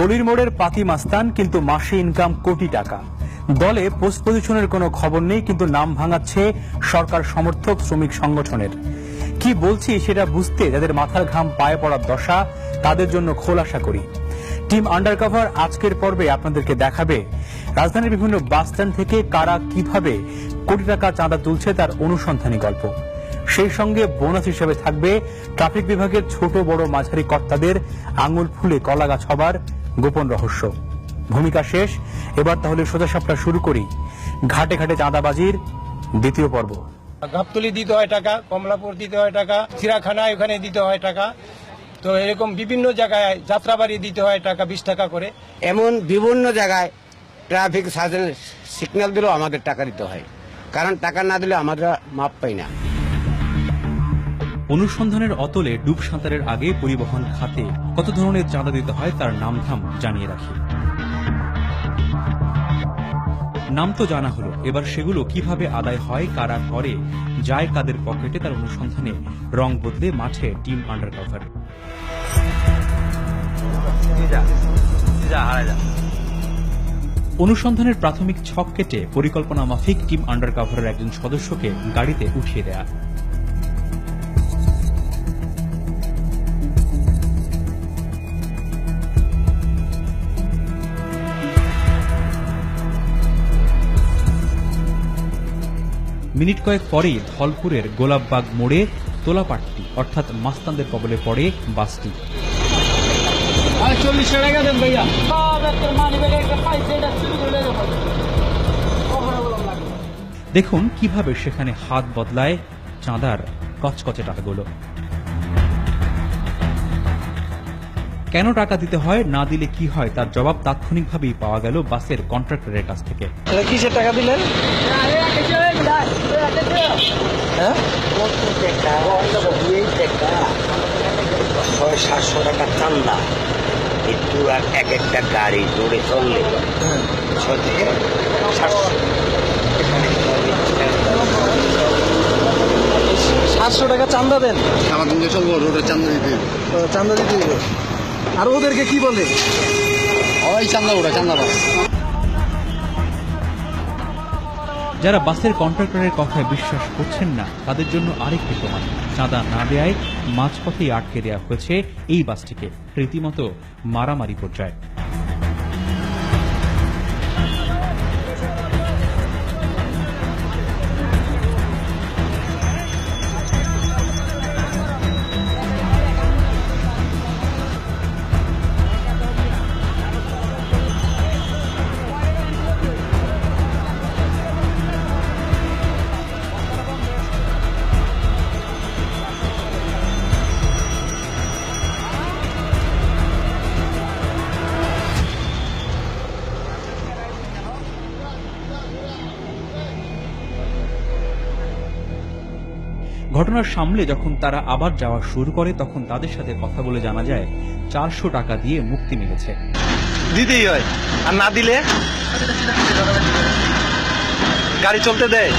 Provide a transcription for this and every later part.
গলির মোড়ের পাতি মাস্তান কিন্তু মাসে ইনকাম কোটি টাকা। দলে পোস্ট পজিশনের কোনো খবর নেই, কিন্তু নাম ভাঙাচ্ছে সরকার সমর্থক শ্রমিক সংগঠনের। কি বলছি সেটা বুঝতে যাদের মাথার ঘাম পায়ে পড়ার দশা, তাদের জন্য খোলাসা করি। টিম আন্ডারকভার আজকের পর্বে আপনাদেরকে দেখাবে রাজধানীর বিভিন্ন বাস স্ট্যান্ড থেকে কারা কীভাবে কোটি টাকা চাঁদা তুলছে তার অনুসন্ধানী গল্প। সেই সঙ্গে বোনাস হিসেবে থাকবে ট্রাফিক বিভাগের ছোট বড় মাঝারি কর্তাদের আঙুল ফুলে কলাগাছ হবার গোপন রহস্য। ভূমিকা শেষ এবার তাহলে সোজা সাপটা শুরু করি। ঘাটে ঘাটে চাঁদাবাজির দ্বিতীয় পর্ব। গাবতলি দিতে হয় টাকা কমলাপুর দিতে হয় টাকা চিড়াখানায় ওখানে দিতে হয় টাকা। তো এরকম বিভিন্ন জায়গায় যাত্রাবাড়ি দিতে হয় টাকা বিশ টাকা করে। এমন বিভিন্ন জায়গায় ট্রাফিক সার্জেন সিগন্যাল দিলেও আমাদের টাকা দিতে হয়। কারণ টাকা না দিলে আমরা মাপ পাই না। অনুসন্ধানের অতলে ডুব সাঁতারের আগে পরিবহন খাতে কত ধরনের চাঁদা দিতে হয় তার নামধাম জানিয়ে রাখি। নাম তো জানা হলো, এবার সেগুলো কীভাবে আদায় হয়, কারা করে, যায় কাদের পকেটে তার অনুসন্ধানে রং বদলে মাঠে টিম আন্ডার কভার অনুসন্ধানের প্রাথমিক ছক কেটে পরিকল্পনা মাফিক টিম আন্ডার কভারের একজন সদস্যকে গাড়িতে উঠিয়ে দেয়া। মিনিট কয়েক পরেই ধলপুরের গোলাপবাগ মোড়ে তোলাপাটটি অর্থাৎ মাস্তানদের কবলে পড়ে বাসটি। চল্লিশ টাকা দেন ভাইয়া। দেখুন কীভাবে সেখানে হাত বদলায় চাঁদার কচকচে টাকাগুলো। কেন টাকা দিতে হয় না দিলে কি হয় তার জবাব তাৎক্ষণিকভাবেই পাওয়া গেল বাসের কন্ট্রাক্টরের কাছ থেকে। কিসের টাকা দিলেন? হ্যাঁ? ছয় সাতশো টাকা চান্দা। একটু আর এক একটা গাড়ি দৌড়ে চললে। ছয় থেকে সাতশো। সাতশো টাকা চান্দা দেন। সারাদিন চলবো রোডে চান্দা দিতে। তো চান্দা দিতে আর ওদেরকে কি বলে? ওই চান্দা ওটা চান্দা বাস যারা বাসের কন্ট্রাক্টরের কথায় বিশ্বাস করছেন না তাদের জন্য আরেকটি প্রমাণ। চাঁদা না দেয়ায় মাঝপথেই আটকে দেওয়া হয়েছে এই বাসটিকে রীতিমতো মারামারি পর্যায়ে। ঘটনার সামলে যখন তারা আবার যাওয়া শুরু করে তখন তাদের সাথে কথা বলে জানা যায় চারশো টাকা দিয়ে মুক্তি মিলেছে। দিতেই হয় আর না দিলে? গাড়ি চলতে দেয়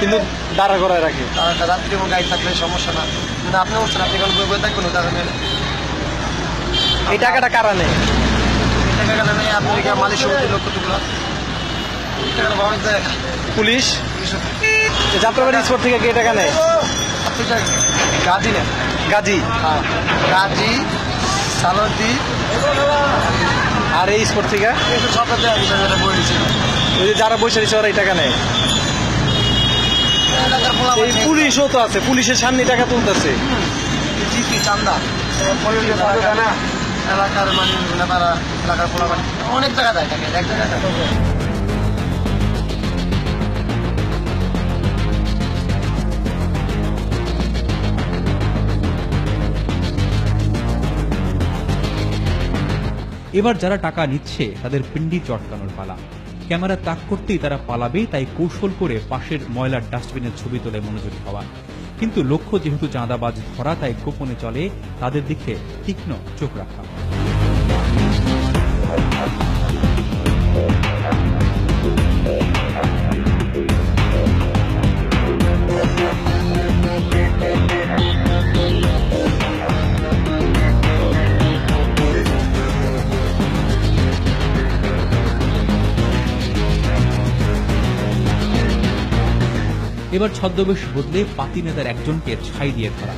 কিন্তু দাঁড়া করায় রাখে। রাত্রি গাড়ি থাকলে সমস্যা না। কিন্তু আপনি বলছেন আপনি এখন বই থাকবেন এই টাকাটা কারা নেই এই টাকাটা নেই পুলিশ? যাত্রাবাড়ি স্পোর্ট থেকে কে টাকা নেয়? গাজী নেন গাজী? হ্যাঁ। গাজী সালদি। আর এই স্পোর্ট থেকে? ওই যে যারা বসে রয়েছে ওরা এই টাকা নেয়। এই পুলিশও তো আছে পুলিশের সামনে টাকা তুলতেছে। চান্দা। এলাকার মানে তারা এলাকার পোলা অনেক জায়গা দেয় এক জায়গায় এবার যারা টাকা নিচ্ছে, তাদের পিন্ডি চটকানোর পালা। ক্যামেরা তাক করতেই তারা পালাবে, তাই কৌশল করে পাশের ময়লার ডাস্টবিনের ছবি তোলে মনোযোগী হওয়া। কিন্তু লক্ষ্য যেহেতু চাঁদাবাজ ধরা তাই গোপনে চলে তাদের দিকে তীক্ষ্ণ চোখ রাখা। এবার ছদ্মবেশ বদলে পাতি নেতার একজনকে ছাই দিয়ে ধরা।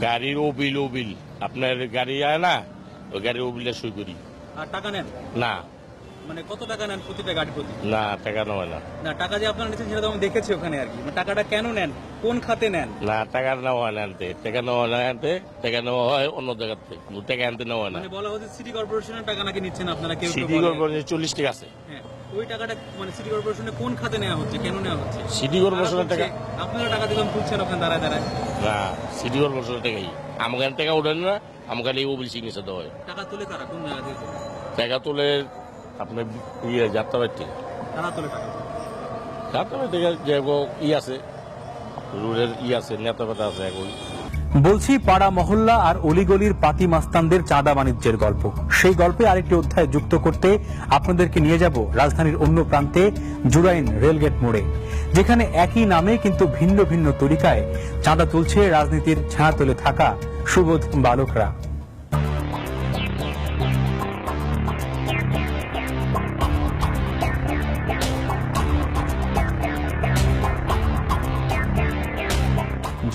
গাড়ির ওবিল ওবিল আপনার গাড়ি আয় না ওই গাড়ির ওবিলটা সই করি। আর টাকা নেন? না। মানে কত টাকা নেন প্রতিটা গাড়ি প্রতি? না টাকা নেওয়া না। না টাকা যে আপনারা নিচ্ছেন সেটা তো আমি দেখেছি ওখানে আর কি। মানে টাকাটা কেন নেন? কোন খাতে নেন? না টাকা নেওয়া হয় না আনতে। টাকা নেওয়া হয় না আনতে টাকা নেওয়া হয় অন্য জায়গার থেকে। টাকা আনতে নেওয়া হয় না। মানে বলা হচ্ছে সিটি কর্পোরেশনের টাকা নাকি নিচ্ছেন আপনারা কেউ সিটি কর্পোরেশন চল্লিশ টাকা আছে। হ্যাঁ ওই টাকাটা মানে সিটি কর্পোরেশনে কোন খাতে নেওয়া হচ্ছে? কেন নেওয়া হচ্ছে? সিটি কর্পোরেশনের টাকা আপনারা টাকা দিলাম তুলছেন ওখানে দাঁড়ায় দাঁড়ায়। না সিটি কর্পোরেশনের টাকাই। আমাকে টাকা ওঠেন না আমাকে এই ওবিল সিগনেচার দেওয়া হয়। টাকা তুলে তারা কোন জায়গা থেকে? টাকা তুলে আপনার ইয়ে যাত্রাবাড়ি থেকে তারা যাত্রাবাড়ি থেকে যে ই আছে, রোডের ই আছে নেতা আছে এখন। বলছি পাড়া মহল্লা আর অলিগলির পাতি মাস্তানদের চাঁদা বাণিজ্যের গল্প। সেই গল্পে আরেকটি অধ্যায় যুক্ত করতে আপনাদেরকে নিয়ে যাব রাজধানীর অন্য প্রান্তে, জুরাইন রেলগেট মোড়ে, যেখানে একই নামে কিন্তু ভিন্ন ভিন্ন তরিকায় চাঁদা তুলছে রাজনীতির ছায়াতলে থাকা সুবোধ বালকরা।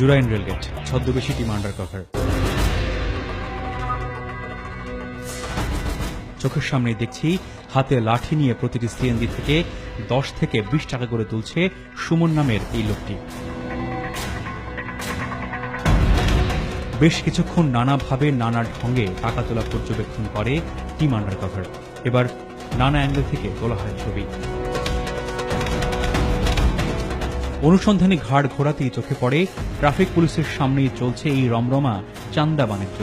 জুরাইন রেলগেট, ছদ্মবেশী টিম আন্ডার কভার চোখের সামনে দেখছি, হাতে লাঠি নিয়ে প্রতিটি সিএনজি থেকে দশ থেকে বিশ টাকা করে তুলছে সুমন নামের এই লোকটি। বেশ কিছুক্ষণ নানাভাবে নানা ঢঙ্গে টাকা তোলা পর্যবেক্ষণ করে টিম আন্ডার কভার এবার নানা অ্যাঙ্গেল থেকে তোলা হয় ছবি। অনুসন্ধানী ঘাড় ঘোরাতেই চোখে পড়ে। ট্রাফিক পুলিশের সামনেই চলছে এই রমরমা, চান্দা বাণিজ্য।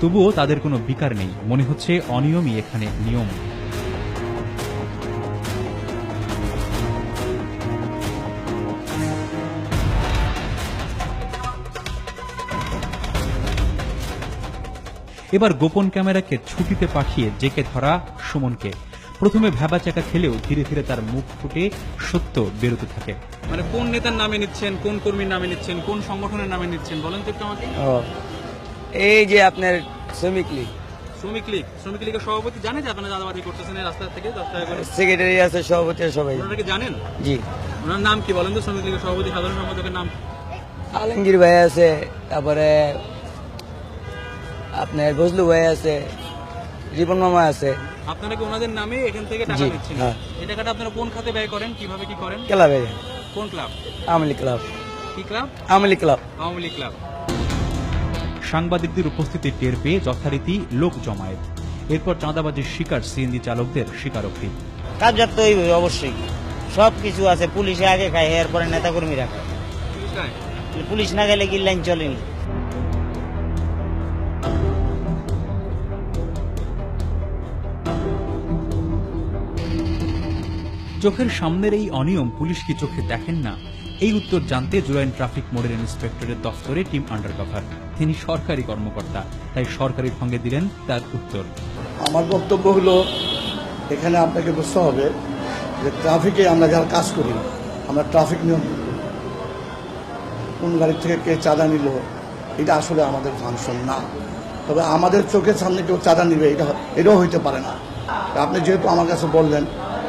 তবুও তাদের কোনো বিকার নেই। মনে হচ্ছে অনিয়মই এখানে নিয়ম। এবার গোপন ক্যামেরাকে ছুটিতে পাঠিয়ে জেকে ধরা সুমনকে। প্রথমে ভ্যাবাচাকা খেলেও ধীরে ধীরে তার মুখ ফুটে সত্য বেরোতে থাকে। মানে কোন নেতার নামে নিচ্ছেন কোন কর্মীর নামে নিচ্ছেন কোন সংগঠনের নামে নিচ্ছেন বলেন তো একটু আমাকে। এই যে আপনার শ্রমিক লীগ। শ্রমিক লীগ শ্রমিক লীগের সভাপতি জানে যে আপনারা দাদাবাদি করতেছেন এই রাস্তা থেকে দশ টাকা করে? সেক্রেটারি আছে সভাপতি সবাই। ওনারা কি জানেন? জি। ওনার নাম কি বলেন তো শ্রমিক লীগের সভাপতি সাধারণ সম্পাদকের নাম? আলমগীর ভাই আছে তারপরে আপনার বজলু ভাই আছে রিপন মামা আছে। আপনারা কি ওনাদের নামে এখান থেকে টাকা হ্যাঁ। এই টাকাটা আপনারা কোন খাতে ব্যয় করেন? কীভাবে কি করেন? ক্লাবে কোন ক্লাব? আমলি ক্লাব। কি ক্লাব? আমলি ক্লাব। আওয়ামী লীগ ক্লাব। সাংবাদিকদের উপস্থিতি টের পেয়ে যথারীতি লোক জমায়েত। এরপর চাঁদাবাজির শিকার সিএনজি চালকদের স্বীকারোক্তি। কাজ তো অবশ্যই। সব কিছু আছে। পুলিশে আগে খায় এরপরে নেতাকর্মীরা খায়। পুলিশ না গেলে কি লাইন চলেনি চোখের সামনের এই অনিয়ম পুলিশ কি চোখে দেখেন না? এই উত্তর জানতে জুরাইন ট্রাফিক মোড়ের ইন্সপেক্টরের দফতরে টিম আন্ডারকভার। তিনি সরকারি কর্মকর্তা, তাই সরকারি ঢঙ্গে দিলেন তার উত্তর। আমার বক্তব্য হলো, এখানে আপনাকে বুঝতে হবে যে ট্রাফিকে আমরা যারা কাজ করি, আমরা ট্রাফিক করি কোন গাড়ি থেকে কে চাঁদা নিল, এটা আসলে আমাদের ফাংশন না। তবে আমাদের চোখের সামনে কেউ চাঁদা নিবে, এটা এটাও হইতে পারে না। আপনি যেহেতু আমার কাছে বললেন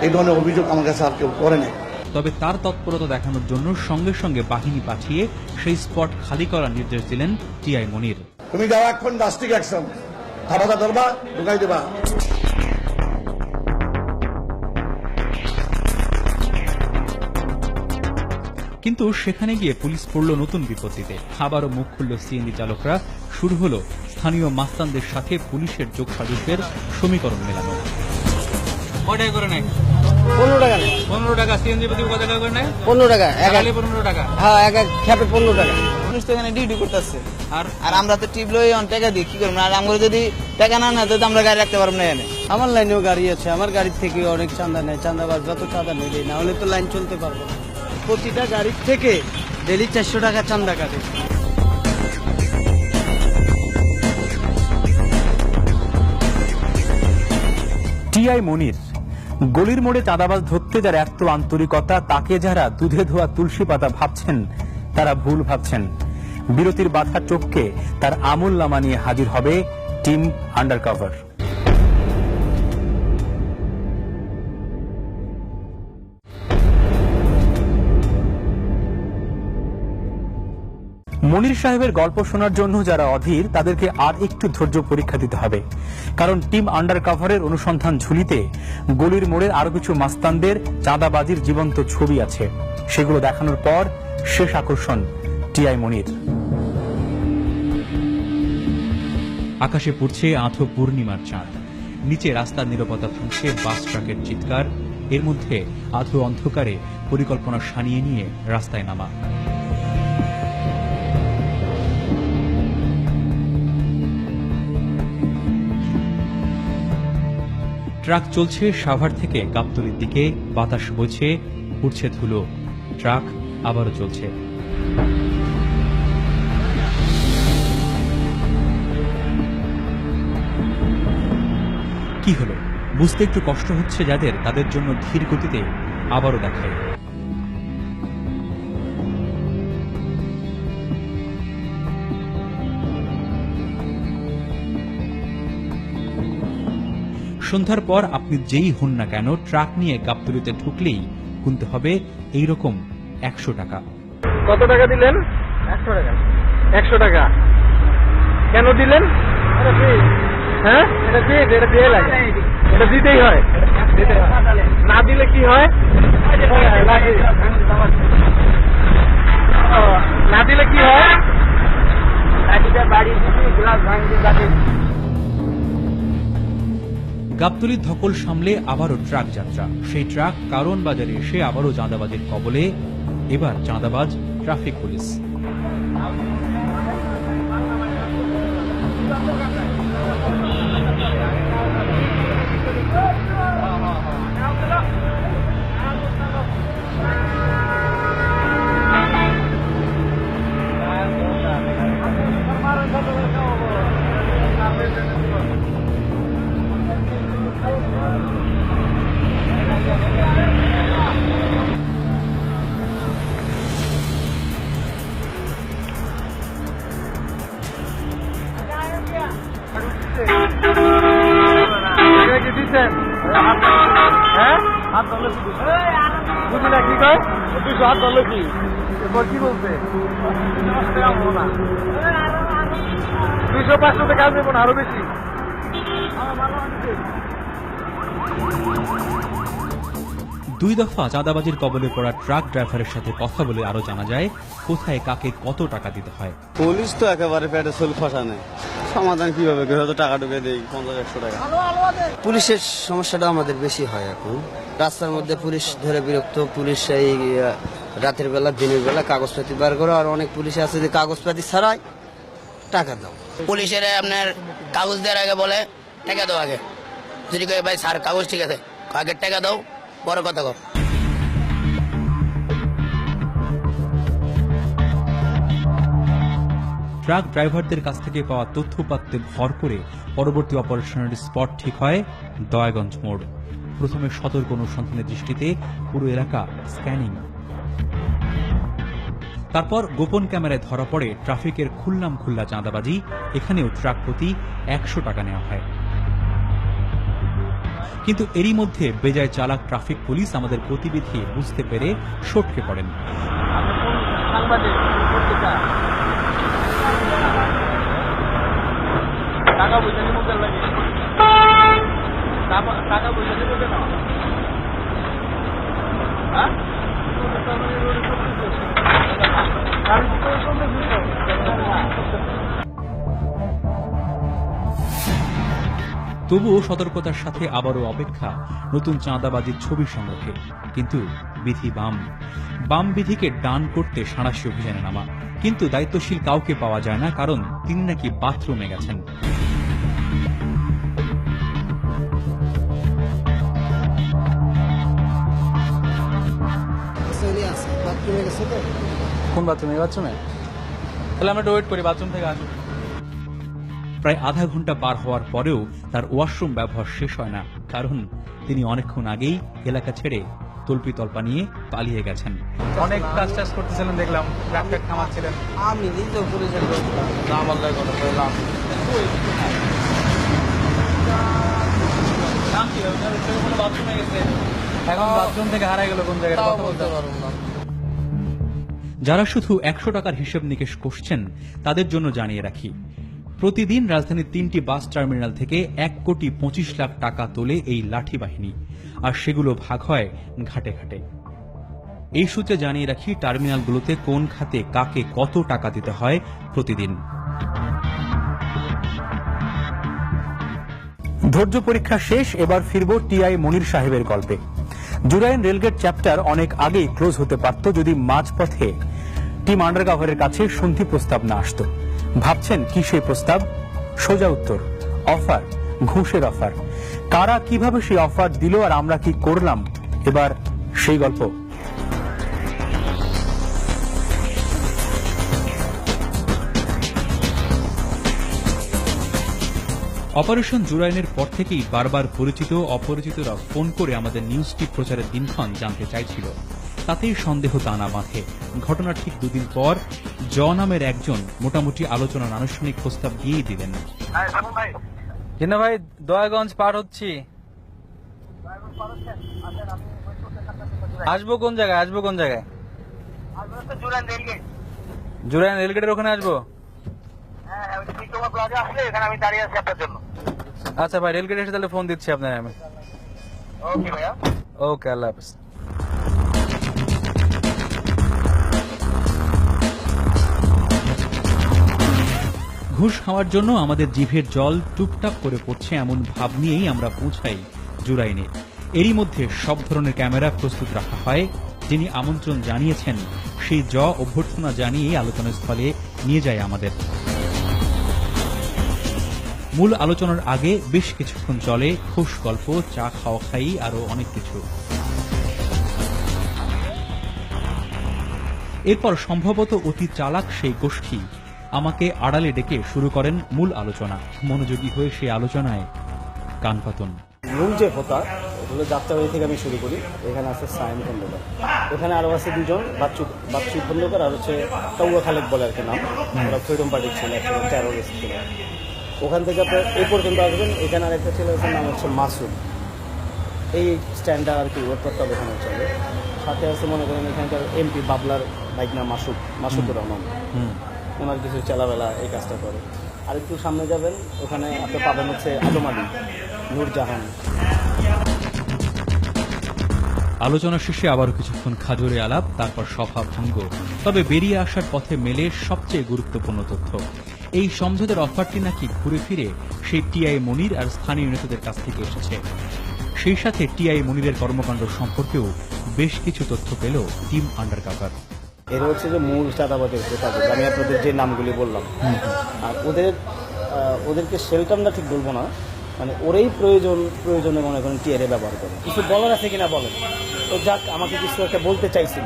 এই ধরনের অভিযোগ আমার কাছে আর কেউ করে নেই। তবে তার তৎপরতা দেখানোর জন্য সঙ্গে সঙ্গে বাহিনী পাঠিয়ে সেই স্পট খালি করার নির্দেশ দিলেন টিআই মনির। তুমি যাও এখন রাষ্ট্রিক অ্যাকশন থাবাটা ধরবা ঢুকাই দেবা। কিন্তু সেখানে গিয়ে পুলিশ পড়ল নতুন বিপত্তিতে। আবারও মুখ খুলল সিএনজি চালকরা। শুরু হলো স্থানীয় মাস্তানদের সাথে পুলিশের যোগসাজুকের সমীকরণ মেলানো। কয়টাকা করে নেয়? পনেরো টাকা। নেই পনেরো টাকা। সিএনজি প্রতি কত টাকা করে নেয়? পনেরো টাকা এক পনেরো টাকা। হ্যাঁ এক এক খেপে পনেরো টাকা। তো এখানে ডিউটি করতেছে। আর? আর আমরা তো টিপ লই অন টাকা দিই কি করব? আর আমরা যদি টাকা না না তো আমরা গাড়ি রাখতে পারব না এখানে। আমার লাইনেও গাড়ি আছে আমার গাড়ির থেকে অনেক চাঁদা নেয় চাঁদাবাজ যত চাঁদা নেই না হলে তো লাইন চলতে পারব না। প্রতিটা গাড়ির থেকে ডেলি চারশো টাকা চাঁদা কাটে। টিআই মনির গলির মোড়ে চাঁদাবাজ ধরতে যার এত আন্তরিকতা, তাকে যারা দুধে ধোয়া তুলসী পাতা ভাবছেন, তারা ভুল ভাবছেন। বিরতির বাধা চোখকে তার আমুল নামা নিয়ে হাজির হবে টিম আন্ডারকভার। মনির সাহেবের গল্প শোনার জন্য যারা অধীর, তাদেরকে আর একটু ধৈর্য পরীক্ষা দিতে হবে। কারণ টিম আন্ডার কাভারের অনুসন্ধান ঝুলিতে গলির মোড়ের আরও কিছু মাস্তানদের চাঁদাবাজির জীবন্ত ছবি আছে। সেগুলো দেখানোর পর শেষ আকর্ষণ টিআই মনির। আকাশে পড়ছে আধো পূর্ণিমার চাঁদ। নিচে রাস্তার নিরাপত্তা ভাঙছে বাস ট্রাকের চিৎকার। এর মধ্যে আধো অন্ধকারে পরিকল্পনা সানিয়ে নিয়ে রাস্তায় নামা। ট্রাক চলছে সাভার থেকে গাবতলির দিকে, বাতাস বইছে উঠছে ধুলো। ট্রাক আবারও চলছে। কি হলো? বুঝতে একটু কষ্ট হচ্ছে যাদের, তাদের জন্য ধীর গতিতে আবারও দেখায় সন্ধ্যার পর আপনি যেই হন না কেন ট্রাক নিয়ে গাবতলিতে ঢুকলেই গুনতে হবে এইরকম একশো টাকা। কত টাকা দিলেন? একশো টাকা। একশো টাকা। কেন দিলেন? হ্যাঁ? এটা দিয়ে এটা দিয়ে লাগে। এটা দিতেই হয়। না দিলে কি হয়? না দিলে কি হয়? গাবতলির ধকল সামলে আবারও ট্রাক যাত্রা। সেই ট্রাক কারণ বাজারে এসে আবারও চাঁদাবাজের কবলে। এবার চাঁদাবাজ, ট্রাফিক পুলিশ। বুঝি না কি কয়? দুশো হাত ধরলো কি? এরপর কি বলছে? দুইশো পাঁচশো থেকে আসবে আরও বেশি। দুই দফা চাঁদাবাজির কবলে পড়া ট্রাক ড্রাইভারের সাথে কথা বলে আরও জানা যায় কোথায় কাকে কত টাকা দিতে হয়। পুলিশ তো একেবারে পেটে চুল ফসা নেই সমাধান কীভাবে হয়তো টাকা ঢুকে দেই পঞ্চাশ একশো টাকা। পুলিশের সমস্যাটা আমাদের বেশি হয় এখন। রাস্তার মধ্যে পুলিশ ধরে বিরক্ত পুলিশ এই রাতের বেলা দিনের বেলা কাগজপাতি বার করে আর অনেক পুলিশ আছে যে কাগজপাতি ছাড়াই টাকা দাও। পুলিশের আপনার কাগজ দেওয়ার আগে বলে টাকা দাও আগে। যদি কয়ে ভাই স্যার কাগজ ঠিক আছে আগে টাকা দাও। বড় কথা কর ট্রাক ড্রাইভারদের কাছ থেকে পাওয়া তথ্যপাত্রে ভর করে পরবর্তী অপারেশনের স্পট ঠিক হয় দয়াগঞ্জ মোড়। প্রথমে সতর্ক অনুসন্ধানের দৃষ্টিতে পুরো এলাকা স্ক্যানিং। তারপর গোপন ক্যামেরায় ধরা পড়ে ট্রাফিকের খুল্লাম খুল্লা চাঁদাবাজি। এখানেও ট্রাক প্রতি একশো টাকা নেওয়া হয়। কিন্তু এরই মধ্যে বেজায় চালাক ট্রাফিক পুলিশ আমাদের গতিবিধি বুঝতে পেরে সটকে পড়েন। টাকা তবুও সতর্কতার সাথে আবারও অপেক্ষা নতুন চাঁদাবাজির ছবি সংগ্রহে। কিন্তু বিধি বাম। বাম বিধিকে ডান করতে সাঁড়াশি অভিযানে নামা। কিন্তু দায়িত্বশীল কাউকে পাওয়া যায় না কারণ তিনি নাকি বাথরুমে গেছেন। কোন বাথরুমে? বাথরুমে? তাহলে আমরা ওয়েট করি বাথরুম থেকে আসুন। প্রায় আধা ঘণ্টা পার হওয়ার পরেও তার ওয়াশরুম ব্যবহার শেষ হয় না কারণ তিনি অনেকক্ষণ আগেই এলাকা ছেড়ে তল্পি তল্পা নিয়ে পালিয়ে গেছেন। অনেক কাজ টাজ করতেছিলেন দেখলাম থামাচ্ছিলেন। আমি নিজেও পুলিশের নাম আল্লাহ কথা বললাম নাম কি ওনার ছেলে কোনো বাথরুমে গেছে এখন বাথরুম থেকে হারাই গেল কোন জায়গায় কথা বলতে পারব না। যারা শুধু একশো টাকার হিসেব নিকেশ কষছেন তাদের জন্য জানিয়ে রাখি প্রতিদিন রাজধানীর তিনটি বাস টার্মিনাল থেকে এক কোটি পঁচিশ লাখ টাকা তোলে এই লাঠি বাহিনী আর সেগুলো ভাগ হয় ঘাটে ঘাটে। এই সূত্রে জানিয়ে রাখি, টার্মিনালগুলোতে কোন খাতে কাকে কত টাকা দিতে হয় প্রতিদিন। ধৈর্য পরীক্ষা শেষ, এবার ফিরব টিআই মনির সাহেবের গল্পে। জুরাইন রেলগেট চ্যাপ্টার অনেক আগেই ক্লোজ হতে পারত যদি মাঝপথে টিম আন্ডারকাভারের কাছে সন্ধি প্রস্তাব না আসতো। ভাবছেন কি সেই প্রস্তাব? সোজা উত্তর, অফার, ঘুষের অফার। কারা কীভাবে সেই অফার দিল আর আমরা কি করলাম? এবার সেই গল্প। অপারেশন জুরাইনের পর থেকেই বারবার পরিচিত, অপরিচিতরা ফোন করে আমাদের নিউজটি প্রচারের দিনক্ষণ জানতে চাইছিল। তাতেই সন্দেহ টানা বাঁধে। ঘটনার ঠিক দুদিন পর জ নামের একজন মোটামুটি আলোচনার আনুষ্ঠানিক প্রস্তাব দিয়েই দিলেন। জিনা ভাই। দয়াগঞ্জ পার হচ্ছি। আসব কোন জায়গায়? আসব কোন জায়গায়? জুরাইন রেলগেটের ওখানে আসব? আচ্ছা ভাই রেলগেট এসে তাহলে ফোন দিচ্ছি আপনার আমি। ওকে আল্লাহ হাফিজ। ঘুষ খাওয়ার জন্য আমাদের জিভের জল টুপটাপ করে পড়ছে এমন ভাব নিয়েই আমরা পৌঁছাই জুরাইনে। এরই মধ্যে সব ধরনের ক্যামেরা প্রস্তুত রাখা হয়, যিনি আমন্ত্রণ জানিয়েছেন, সেই জ অভ্যর্থনা জানিয়েই আলোচনার স্থলে নিয়ে যায় আমাদের। মূল আলোচনার আগে বেশ কিছুক্ষণ চলে খুশ গল্প, চা খাওয়া খাই আরও অনেক কিছু। এরপর সম্ভবত অতি চালাক সেই গোষ্ঠী। আমাকে আড়ালে ডেকে শুরু করেন মূল আলোচনা। মনোযোগী হয়ে সেই আলোচনায় কানপাতন মূল যে হোতা ওগুলো যাত্রাবাড়ি থেকে আমি শুরু করি। এখানে আছে সায়ন খন্দকার। এখানে আরও আছে দুজন বাচ্চু বাচ্চু খন্দকার আর হচ্ছে কাউয়া খালেক বলে আর কি নাম। ওরা ফ্রিডম পার্টির ছিল টেরোরিস্ট ছিল। ওখান থেকে আপনার এই পর্যন্ত আসবেন। এখানে আরেকটা ছেলে আছে নাম হচ্ছে মাসুদ। এই স্ট্যান্ডার আর কি ওর তত্ত্বাবধানে চলে। সাথে আছে মনে করেন এখানকার এমপি বাবলার বাইক নাম মাসুদ মাসুদুর রহমান। ওনার কিছু চালাবেলা এই কাজটা করে। আর একটু সামনে যাবেন, ওখানে আপনি পাবেন হচ্ছে আদম আলী নূরজাহান আলোচনা শেষে আবারও কিছুক্ষণ খাজুরে আলাপ, তারপর সভা ভঙ্গ। তবে বেরিয়ে আসার পথে মেলে সবচেয়ে গুরুত্বপূর্ণ তথ্য। এই সমঝোতার অফারটি নাকি ঘুরে ফিরে সেই টিআই মনির আর স্থানীয় নেতাদের কাছ থেকে এসেছে। সেই সাথে টিআই মনিরের কর্মকাণ্ড সম্পর্কেও বেশ কিছু তথ্য পেল টিম আন্ডারকাভার। এর হচ্ছে যে মূল চাঁদাবাদের প্রতারক আমি আপনাদের যে নামগুলি বললাম। আর ওদের ওদেরকে শেল্টার না ঠিক বলব না মানে ওরাই প্রয়োজন প্রয়োজনে মনে করেন টিয়ারে ব্যবহার করে। কিছু বলার আছে কিনা বলেন? তো যাক আমাকে কিছু একটা বলতে চাইছিল।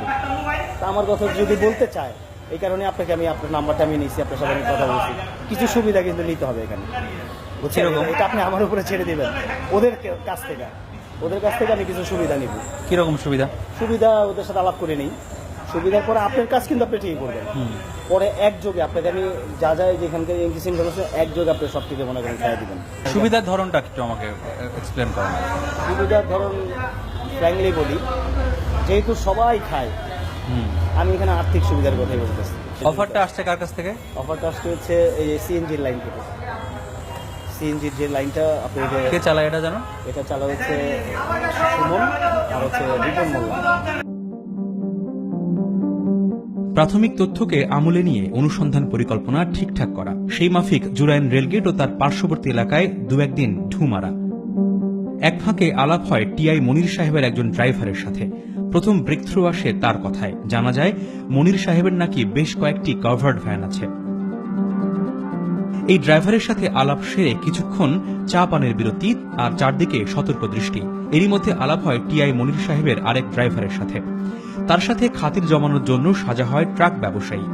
তা আমার কথা যদি বলতে চায় এই কারণে আপনাকে আমি আপনার নাম্বারটা আমি নিয়েছি আপনার সাথে আমি কথা বলছি। কিছু সুবিধা কিন্তু নিতে হবে এখানে। বুঝছেন? এটা আপনি আমার উপরে ছেড়ে দেবেন ওদের কাছ থেকে। ওদের কাছ থেকে আমি কিছু সুবিধা নিব। কীরকম সুবিধা? সুবিধা ওদের সাথে আলাপ করে নেই। সুবিধার পরে আপনার কাজ কিন্তু আপনি ঠিকই করবেন। পরে একযোগে আপনাকে আমি যা যা যেখানকার ইনক্রিসিং করেছে একযোগে আপনি সব থেকে মনে করেন খাইয়ে দিবেন। সুবিধার ধরনটা একটু আমাকে এক্সপ্লেন করেন সুবিধার ধরন ফ্র্যাঙ্কলি বলি যেহেতু সবাই খায় আমি এখানে আর্থিক সুবিধার কথাই বলতেছি। অফারটা আসছে কার কাছ থেকে? অফারটা আসতে হচ্ছে এই সিএনজির লাইন থেকে। সিএনজির যে লাইনটা আপনি কে চালায় এটা জানো? এটা চালা হচ্ছে সুমন আর হচ্ছে রিপন মোল্লা। প্রাথমিক তথ্যকে আমলে নিয়ে অনুসন্ধান পরিকল্পনা ঠিকঠাক করা। সেই মাফিক জুরাইন রেলগেট ও তার পার্শ্ববর্তী এলাকায় দু একদিন ঢু মারা। এক ফাঁকে আলাপ হয় টিআই মনির সাহেবের একজন ড্রাইভারের সাথে। প্রথম ব্রেক থ্রু আসে তার কথায়। জানা যায়, মনির সাহেবের নাকি বেশ কয়েকটি কভার্ড ভ্যান আছে। এই ড্রাইভারের সাথে আলাপ সেরে কিছুক্ষণ চা পানের বিরতি আর চারদিকে সতর্ক দৃষ্টি। এরই মধ্যে আলাপ হয় টিআই মনির সাহেবের আরেক ড্রাইভারের সাথে। তার সাথে খাতির জমানোর জন্য সাজা হয় ট্রাক ব্যবসায়ী।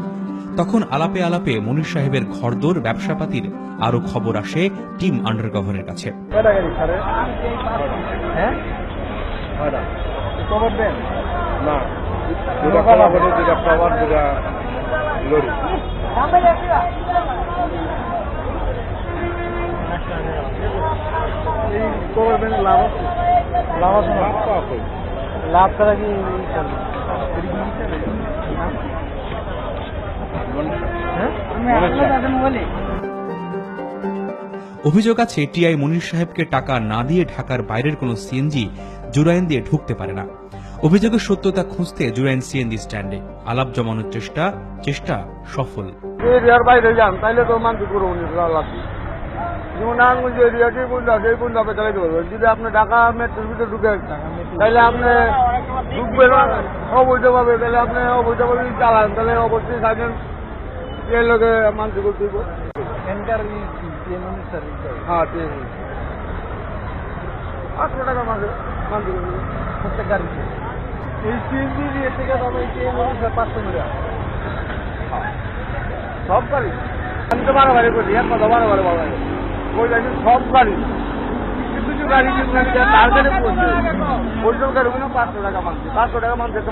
তখন আলাপে আলাপে মনির সাহেবের ঘরদোর ব্যবসাপাতির আরও খবর আসে টিম আন্ডারকভারের কাছে। হ্যাঁ? লাভ আছে? লাভ আছে। লাভ ছাড়া কি অভিযোগ আছে টিআই মনির সাহেবকে টাকা না দিয়ে ঢাকার বাইরের কোনো সিএনজি জুরাইন দিয়ে ঢুকতে পারে না। অভিযোগের সত্যতা খুঁজতে জুরাইন সিএনজি স্ট্যান্ডে। আলাপ জমানোর চেষ্টা চেষ্টা সফল। বাইরে যান তাইলে তো মানতে আঙুল যে এরিয়া যে বন্ধু আছে এই বন্ধু আপনি চালাইতে পারবেন যদি আপনি ঢাকা মেট্রোর ভিতরে ঢুকে তাহলে আপনি ঢুকবেন অবৈধভাবে তাহলে আপনি অবৈধভাবে যদি চালান তাহলে অবশ্যই সাইলেন এর লোকে মানতে করতে হ্যাঁ ঠিক আছে পাঁচশো টাকা মাসে মানতে প্রত্যেক গাড়িতে। এই সিএনজি দিয়ে থেকে তবে এই টিএম পাঁচশো মিটার সব গাড়ি। আমি তো বারো করি এক কথা বারো বারে যায়। সব গাড়ি। কিছু কিছু গাড়ি কিন্তু পাঁচশো টাকা মানছে পাঁচশো টাকা মানছে তো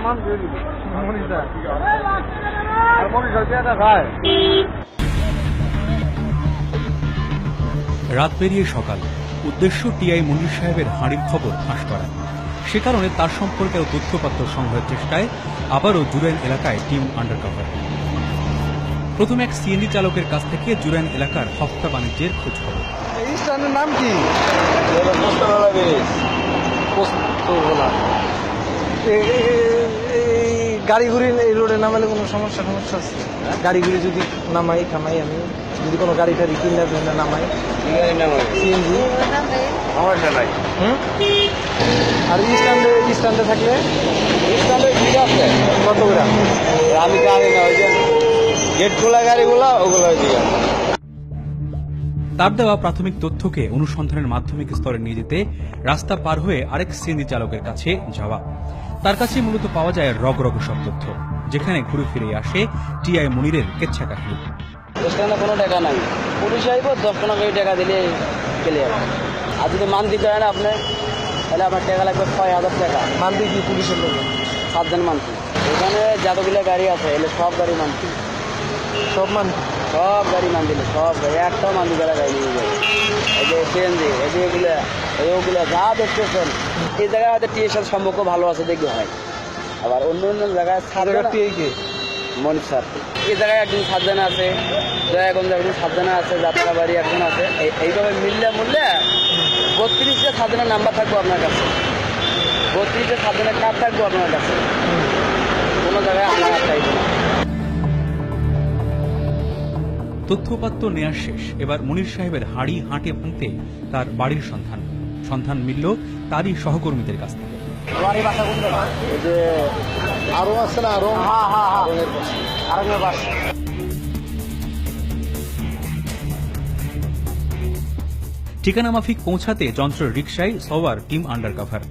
রাত পেরিয়ে সকাল। উদ্দেশ্য টিআই মনির সাহেবের হাঁড়ির খবর ফাঁস করা। সে কারণে তার সম্পর্কে তথ্যপাত্র সংগ্রহের চেষ্টায় আবারও জুরাইন এলাকায় টিম আন্ডার আন্ডারকভার প্রথমে এক সিএনজি চালকের কাছ থেকে জুরাইন এলাকার হপ্তা বাণিজ্যের খোঁজ খবর। এই স্ট্যান্ডের নাম কি? গাড়ি ঘুরি এই রোডে নামালে কোনো সমস্যা সমস্যা আছে? গাড়ি ঘুরি যদি নামাই খামাই আমি। যদি কোনো গাড়ি টাড়ি কিনে ফেলে নামাই। সিএনজি সমস্যা নাই হুম? আর এই স্ট্যান্ডে স্ট্যান্ডে থাকলে? স্ট্যান্ডে ঠিক আছে কত করে? আমি জানি না ওই যে গেট খোলা গাড়িগুলো ওগুলো আছে তার দেওয়া প্রাথমিক তথ্যকে অনুসন্ধানের মাধ্যমিক স্তরে নিয়ে যেতে রাস্তা পার হয়ে আরেক সিএনজি চালকের কাছে যাওয়া। তার কাছে মূলত পাওয়া যায় রগ রগ সব তথ্য যেখানে ঘুরে ফিরে আসে টিআই মনিরের কেচ্ছা কাহিনী। স্ট্যান্ডে কোনো টাকা নাই। পুলিশ আইব দশ পনেরো কোটি টাকা দিলে ক্লিয়ার আর যদি মান্থলি করেন আপনি তাহলে আপনার টাকা লাগবে ছয় হাজার টাকা। মানতে কি পুলিশের লোক? সাত দিন এখানে যতগুলো গাড়ি আছে এলে সব গাড়ি মান্থলি সব মান সব গাড়ি মান দিলে সব গাড়ি একটাও মান দিবে গাড়ি নিয়ে যাবে। এই যে সিএনজি এই যে এগুলো এই ওগুলো যা দেখতেছেন এই জায়গায় হয়তো টিএর সাথে সম্পর্ক ভালো আছে দেখি হয়। আবার অন্য অন্য জায়গায় কে? মনির স্যার। এই জায়গায় একজন সাতজনে আছে দয়াগঞ্জ একজন সাতজনে আছে যাত্রা বাড়ি একজন আছে। এই- এইভাবে মিললে মূল্যে বত্রিশটা সাতজনের নাম্বার থাকব আপনার কাছে। বত্রিশটা সাতজনের কার্ড থাকব আপনার কাছে। কোনো জায়গায় আমার চাইব না। তথ্যপাত্র নেয়ার শেষ। এবার মনির সাহেবের হাড়ি হাঁটে ভাঙতে তার বাড়ির সন্ধান। সন্ধান মিলল তারই সহকর্মীদের কাছ থেকে। আরও আছে না? আরও হ্যাঁ হ্যাঁ হ্যাঁ। ঠিকানা মাফিক পৌঁছাতে যন্ত্র রিকশায় সওয়ার টিম আন্ডার কভার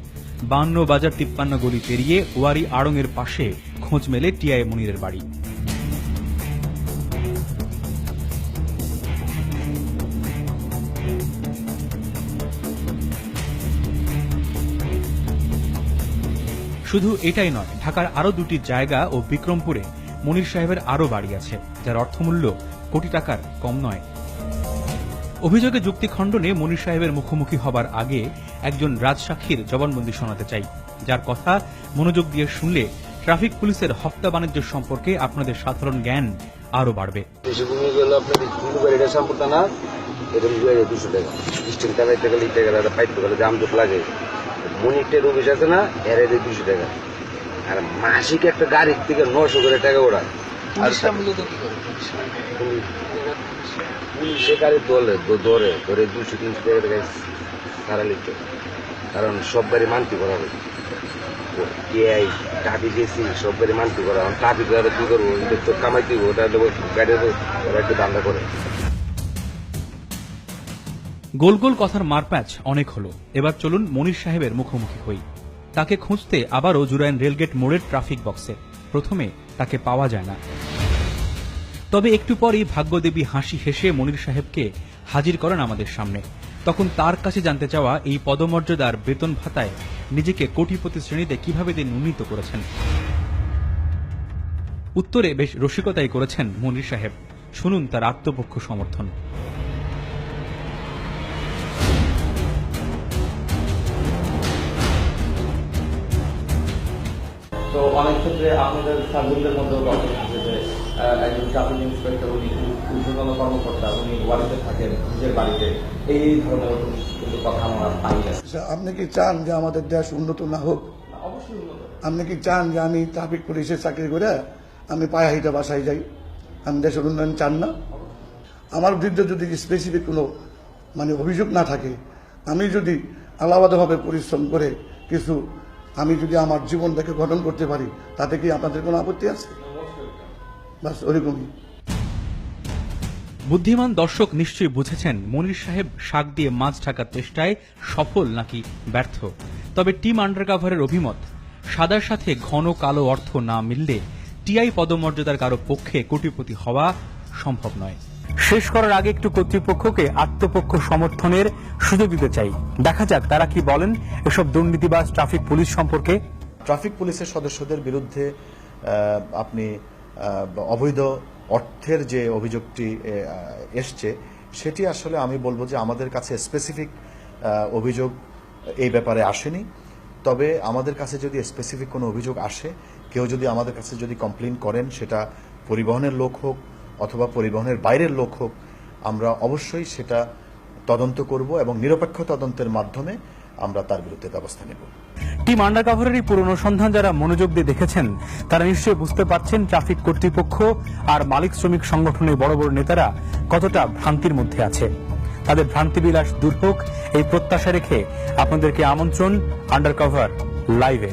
বান্ন বাজার তিপ্পান্ন গলি পেরিয়ে ওয়ারি আড়ংয়ের পাশে খোঁজ মেলে টিআই মনিরের বাড়ি। শুধু এটাই নয়, ঢাকার আরও দুটি জায়গা ও বিক্রমপুরে মনির সাহেবের আরও বাড়ি আছে, যার অর্থমূল্য কোটি টাকার কম নয়। অভিযোগে যুক্তি খণ্ডনে মনির সাহেবের মুখোমুখি হবার আগে একজন রাজসাক্ষীর জবানবন্দি শোনাতে চাই, যার কথা মনোযোগ দিয়ে শুনলে ট্রাফিক পুলিশের হত্যা বাণিজ্য সম্পর্কে আপনাদের সাধারণ জ্ঞান আরও বাড়বে। এরকম দুশো টাকা। স্টিল লাগে। মনিটের অফিস আছে না এর এদের দুশো টাকা। আর মাসিক একটা গাড়ির থেকে নশো করে টাকা ওরা আর পুলিশে গাড়ি দলে ধরে ধরে দুশো তিনশো টাকা টাকা সারা লিখতে কারণ সব গাড়ি মানতি করা হবে। এআই ট্রাফিক এসি সব গাড়ি মানতি করা। ট্রাফিক গাড়ি কি করব? তো কামাই দিব ওটা গাড়ি ওরা একটু দামটা করে। গোল গোল কথার মারপ্যাচ অনেক হলো। এবার চলুন মনির সাহেবের মুখোমুখি হই। তাকে খুঁজতে আবারও জুরাইন রেলগেট মোড়ের ট্রাফিক বক্সে। প্রথমে তাকে পাওয়া যায় না। তবে একটু পরই ভাগ্যদেবী হাসি হেসে মনির সাহেবকে হাজির করেন আমাদের সামনে। তখন তার কাছে জানতে চাওয়া এই পদমর্যাদার বেতন ভাতায় নিজেকে কোটিপতি শ্রেণীতে কীভাবে তিনি উন্নীত করেছেন। উত্তরে বেশ রসিকতাই করেছেন মনির সাহেব। শুনুন তার আত্মপক্ষ সমর্থন। তো অনেক ক্ষেত্রে আপনাদের সার্জনদের মধ্যেও কথা হচ্ছে যে একজন ট্রাফিক ইন্সপেক্টর উনি ঊর্ধ্বতন কর্মকর্তা উনি বাড়িতে থাকেন নিজের বাড়িতে। এই ধরনের কিন্তু কথা আমরা পাই আচ্ছা, আপনি কি চান যে আমাদের দেশ উন্নত না হোক? অবশ্যই উন্নত। আপনি কি চান যে আমি ট্রাফিক পুলিশের চাকরি করে আমি পায়ে হাইটা বাসায় যাই? আমি দেশের উন্নয়ন চান না? আমার বিরুদ্ধে যদি স্পেসিফিক কোনো মানে অভিযোগ না থাকে আমি যদি আলাদাভাবে পরিশ্রম করে কিছু আমি যদি আমার জীবনটাকে গঠন করতে পারি, তাতে কি আপনাদের কোনো আপত্তি আছে? বুদ্ধিমান দর্শক নিশ্চয়ই বুঝেছেন, মনির সাহেব শাক দিয়ে মাছ ঢাকার চেষ্টায় সফল নাকি ব্যর্থ। তবে টিম আন্ডারকাভারের অভিমত, সাদার সাথে ঘন কালো অর্থ না মিললে টিআই পদমর্যাদার কারও পক্ষে কোটিপতি হওয়া সম্ভব নয়। শেষ করার আগে একটু কর্তৃপক্ষকে আত্মপক্ষ সমর্থনের সুযোগ দিতে চাই। দেখা যাক তারা কি বলেন এসব দুর্নীতিবাজ ট্রাফিক পুলিশ সম্পর্কে। ট্রাফিক পুলিশের সদস্যদের বিরুদ্ধে আপনি অবৈধ অর্থের যে অভিযোগটি এসছে, সেটি আসলে আমি বলব যে আমাদের কাছে স্পেসিফিক অভিযোগ এই ব্যাপারে আসেনি। তবে আমাদের কাছে যদি স্পেসিফিক কোনো অভিযোগ আসে, কেউ যদি আমাদের কাছে যদি কমপ্লেন করেন, সেটা পরিবহনের লোক হোক অথবা পরিবহনের বাইরের লোক হোক, আমরা অবশ্যই সেটা তদন্ত করব এবং নিরপেক্ষ তদন্তের মাধ্যমে আমরা তার বিরুদ্ধে ব্যবস্থা নেব। টিম আন্ডারকাভারের এই পুরনো সন্ধান যারা মনোযোগ দিয়ে দেখেছেন, তারা নিশ্চয়ই বুঝতে পারছেন ট্রাফিক কর্তৃপক্ষ আর মালিক শ্রমিক সংগঠনের বড় বড় নেতারা কতটা ভ্রান্তির মধ্যে আছে। তাদের ভ্রান্তিবিলাস দূর হোক, এই প্রত্যাশা রেখে আপনাদেরকে আমন্ত্রণ আন্ডারকভার লাইভে